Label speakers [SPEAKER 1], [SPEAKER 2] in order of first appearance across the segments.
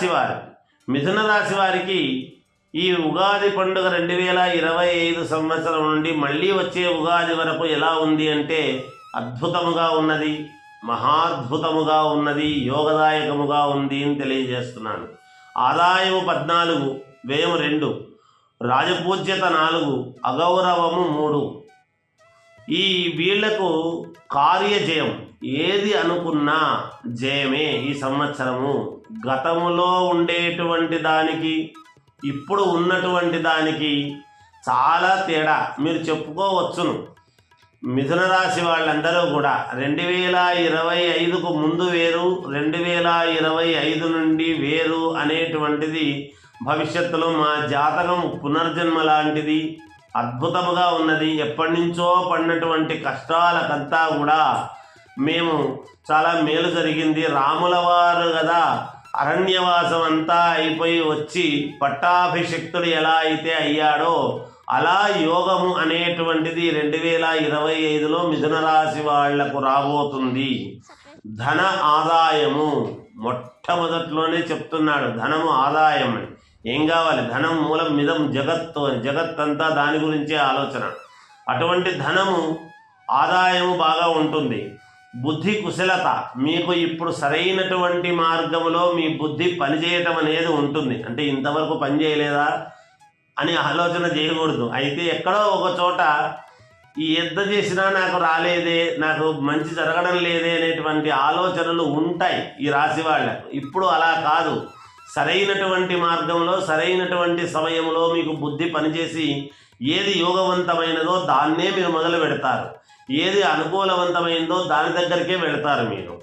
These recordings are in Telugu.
[SPEAKER 1] మిథున రాశి మిథున రాశి వారికి ఈ ఉగాది పండుగ రెండు వేల ఇరవై ఐదు సంవత్సరం నుండి మళ్ళీ వచ్చే ఉగాది వరకు ఎలా ఉంది అంటే అద్భుతముగా ఉన్నది. మహాద్భుతముగా ఉన్నది. యోగదాయకముగా ఉంది అని తెలియజేస్తున్నాను. ఆదాయము పద్నాలుగు వ్యయం రెండు రాజపూజ్యత నాలుగు అగౌరవము మూడు. ఈ వీళ్ళకు కార్యజయం ఏది అనుకున్నా జయమే ఈ సంవత్సరము. గతములో ఉండేటువంటి దానికి ఇప్పుడు ఉన్నటువంటి దానికి చాలా తేడా. మీరు చెప్పుకోవచ్చును. మిథున రాశి వాళ్ళందరూ కూడా రెండు వేల ఇరవై ఐదుకు ముందు వేరు రెండు వేల ఇరవై ఐదు నుండి వేరు అనేటువంటిది భవిష్యత్తులో మా జాతకం పునర్జన్మ లాంటిది. అద్భుతముగా ఉన్నది. ఎప్పటి నుంచో పడినటువంటి కష్టాలకంతా కూడా మేము చాలా మేలు జరిగింది. రాముల వారు కదా అరణ్యవాసం అంతా అయిపోయి వచ్చి పట్టాభిషక్తుడు ఎలా అయితే అయ్యాడో అలా యోగము అనేటువంటిది రెండు వేల ఇరవై ఐదులో మిథునరాశి వాళ్ళకు రాబోతుంది. ధన ఆదాయము మొట్టమొదట్లోనే చెప్తున్నాడు. ధనము ఆదాయం అని ఏం కావాలి? ధనం మూలం మిదం జగత్తు అని జగత్ అంతా దాని గురించే ఆలోచన. అటువంటి ధనము ఆదాయము బాగా ఉంటుంది. బుద్ధి కుశలత. మీకు ఇప్పుడు సరైనటువంటి మార్గంలో మీ బుద్ధి పనిచేయటం అనేది ఉంటుంది. అంటే ఇంతవరకు పని చేయలేదా అని ఆలోచన చేయకూడదు. అయితే ఎక్కడో ఒక చోట ఈ ఎంత చేసినా నాకు రాలేదే నాకు మంచి జరగడం లేదే అనేటువంటి ఆలోచనలు ఉంటాయి ఈ రాశి వాళ్ళకు. ఇప్పుడు అలా కాదు. సరైనటువంటి మార్గంలో సరైనటువంటి సమయంలో మీకు బుద్ధి పనిచేసి ఏది యోగవంతమైనదో దాన్నే మీరు మొదలు పెడతారు. ఏది అనుకూలవంతమైనదో దాని దగ్గరికే వెళతారు మీరు.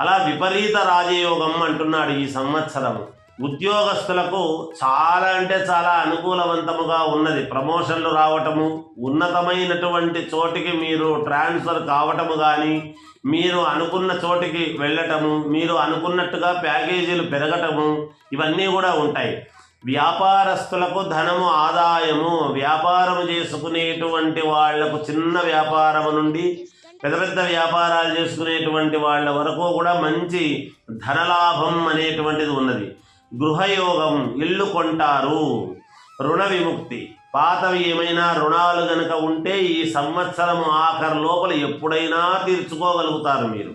[SPEAKER 1] అలా విపరీత రాజయోగం అంటున్నాడు ఈ సంవత్సరం. ఉద్యోగస్తులకు చాలా అంటే చాలా అనుకూలవంతముగా ఉన్నది. ప్రమోషన్లు రావటము ఉన్నతమైనటువంటి చోటికి మీరు ట్రాన్స్ఫర్ కావటము కానీ మీరు అనుకున్న చోటికి వెళ్ళటము మీరు అనుకున్నట్టుగా ప్యాకేజీలు పెరగటము ఇవన్నీ కూడా ఉంటాయి. వ్యాపారస్తులకు ధనము ఆదాయము వ్యాపారం చేసుకునేటువంటి వాళ్ళకు చిన్న వ్యాపారము నుండి పెద్ద పెద్ద వ్యాపారాలు చేసుకునేటువంటి వాళ్ళ వరకు కూడా మంచి ధనలాభం అనేటువంటిది ఉన్నది. గృహయోగం ఇల్లు కొంటారు రుణ విముక్తి. పాతవి ఏమైనా రుణాలు గనక ఉంటే ఈ సంవత్సరం ఆఖరి లోపల ఎప్పుడైనా తీర్చుకోగలుగుతారు మీరు.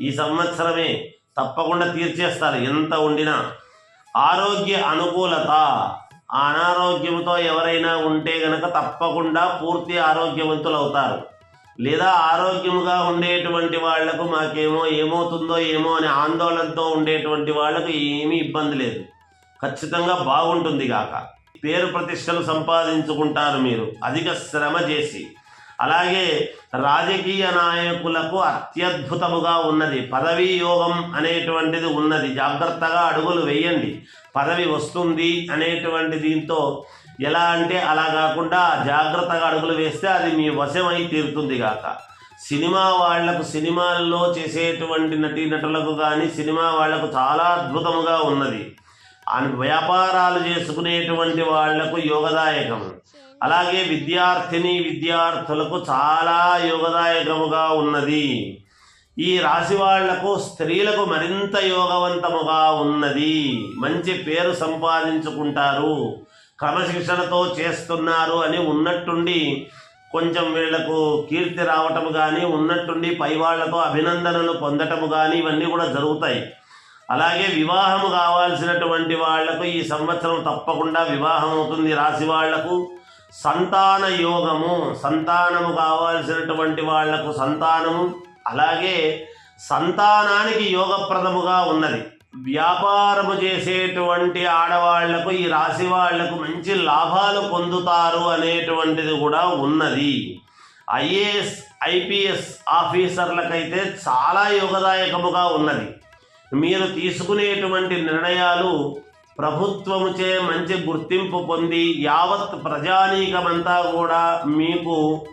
[SPEAKER 1] ఈ సంవత్సరమే తప్పకుండా తీర్చేస్తారు ఎంత ఉండినా. ఆరోగ్య అనుకూలత అనారోగ్యంతో ఎవరైనా ఉంటే గనక తప్పకుండా పూర్తి ఆరోగ్యవంతులు అవుతారు. లేదా ఆరోగ్యముగా ఉండేటువంటి వాళ్ళకు మాకేమో ఏమవుతుందో ఏమో అనే ఆందోళనతో ఉండేటువంటి వాళ్ళకు ఏమీ ఇబ్బంది లేదు. ఖచ్చితంగా బాగుంటుంది కాక పేరు ప్రతిష్టలు సంపాదించుకుంటారు మీరు. అధిక శ్రమ చేసి. అలాగే రాజకీయ నాయకులకు అత్యద్భుతముగా ఉన్నది. పదవీ యోగం అనేటువంటిది ఉన్నది. జాగ్రత్తగా అడుగులు వేయండి. పదవి వస్తుంది అనేటువంటి దీంతో ఎలా అంటే అలా కాకుండా జాగ్రత్తగా అడుగులు వేస్తే అది మీ వశమై తీరుతుంది గాక. సినిమా వాళ్ళకు సినిమాల్లో చేసేటువంటి నటీనటులకు కానీ సినిమా వాళ్ళకు చాలా అద్భుతముగా ఉన్నది. వ్యాపారాలు చేసుకునేటువంటి వాళ్ళకు యోగదాయకం. అలాగే విద్యార్థిని విద్యార్థులకు చాలా యోగదాయకముగా ఉన్నది. ఈ రాశి వాళ్ళకు స్త్రీలకు మరింత యోగవంతముగా ఉన్నది. మంచి పేరు సంపాదించుకుంటారు. క్రమశిక్షణతో చేస్తున్నారు అని ఉన్నట్టుండి కొంచెం వీళ్ళకు కీర్తి రావటం కానీ ఉన్నట్టుండి పై వాళ్ళతో అభినందనలు పొందటము కానీ ఇవన్నీ కూడా జరుగుతాయి. అలాగే వివాహము కావాల్సినటువంటి వాళ్ళకు ఈ సంవత్సరం తప్పకుండా వివాహం అవుతుంది. రాశి వాళ్ళకు సంతాన యోగము సంతానము కావాల్సినటువంటి వాళ్ళకు సంతానము అలాగే సంతానానికి యోగప్రదముగా ఉన్నది. వ్యాపారము చేసేటువంటి ఆడవాళ్ళకు ఈ రాశి వాళ్ళకు మంచి లాభాలు పొందుతారు అనేటువంటిది కూడా ఉన్నది. ఐఏఎస్ ఐపీఎస్ ఆఫీసర్లకైతే చాలా యోగదాయకముగా ఉన్నది. మీరు తీసుకునేటువంటి నిర్ణయాలు ప్రభుత్వముచే మంచి గుర్తింపు పొంది యావత్ ప్రజానీకమంతా కూడా మీకు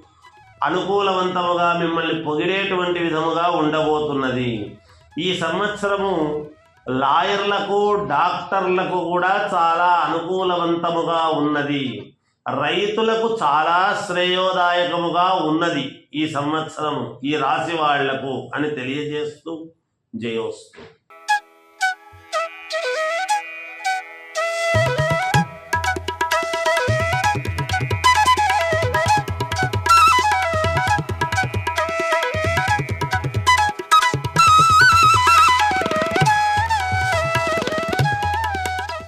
[SPEAKER 1] అనుకూలవంతముగా మిమ్మల్ని పొగిడేటువంటి విధముగా ఉండబోతున్నది. ఈ సంవత్సరము లాయర్లకు డాక్టర్లకు కూడా చాలా అనుకూలవంతముగా ఉన్నది. రైతులకు చాలా శ్రేయోదాయకముగా ఉన్నది ఈ సంవత్సరం ఈ రాశి వాళ్ళకు అని తెలియజేస్తూ జయోస్తు.